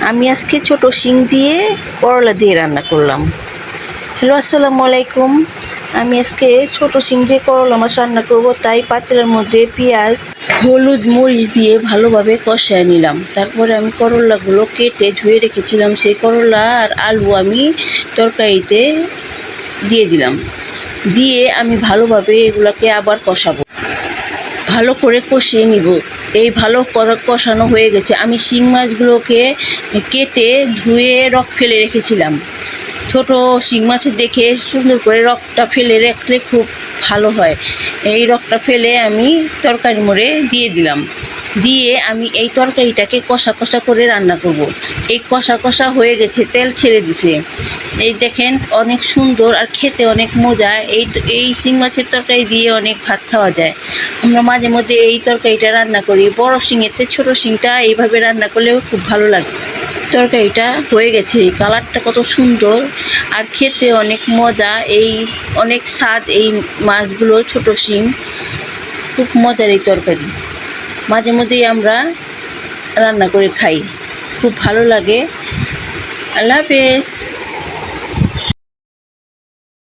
আমি আজকে ছোট শিং দিয়ে করলা দিয়ে রান্না করলাম। হ্যালো, আসসালামু আলাইকুম। আমি আজকে ছোট শিং দিয়ে করলা মাছ রান্না করব, তাই পাতিলের মধ্যে পেঁয়াজ, হলুদ, মরিচ দিয়ে ভালোভাবে কষায় নিলাম। তারপরে আমি করলাগুলো কেটে ধুয়ে রেখেছিলাম, সেই করলা আর আলু আমি তরকারিতে দিয়ে দিলাম। দিয়ে আমি ভালোভাবে এগুলোকে আবার কষাবো। ভালো করে কষিয়ে নিব। এই ভালো কষানো হয়ে গেছে। আমি শিং মাছগুলোকে কেটে ধুয়ে রক ফেলে রেখেছিলাম। ছোট শিং মাছের দেখে সুন্দর করে রকটা ফেলে রাখলে খুব ভালো হয়। এই রকটা ফেলে আমি তরকারি মোড়ে দিয়ে দিলাম। দিয়ে আমি এই তরকারিটাকে কষা কষা করে রান্না করব। এই কষা কষা হয়ে গেছে, তেল ছেড়ে দিছে। এই দেখেন অনেক সুন্দর আর খেতে অনেক মজা। এই এই শিং মাছের তরকারি দিয়ে অনেক ভাত খাওয়া যায়। আমরা মাঝে মধ্যে এই তরকারিটা রান্না করি। বড় শিঙেতে ছোট শিংটা এইভাবে রান্না করলেও খুব ভালো লাগে। তরকারিটা হয়ে গেছে কালারটা কত সুন্দর। আর খেতে অনেক মজা, এই অনেক স্বাদ এই মাছগুলো ছোট শিং। খুব মজার এই তরকারি। মাঝে মধ্যেই আমরা রান্না করে খাই। খুব ভালো লাগে। আল্লাহ হাফেজ।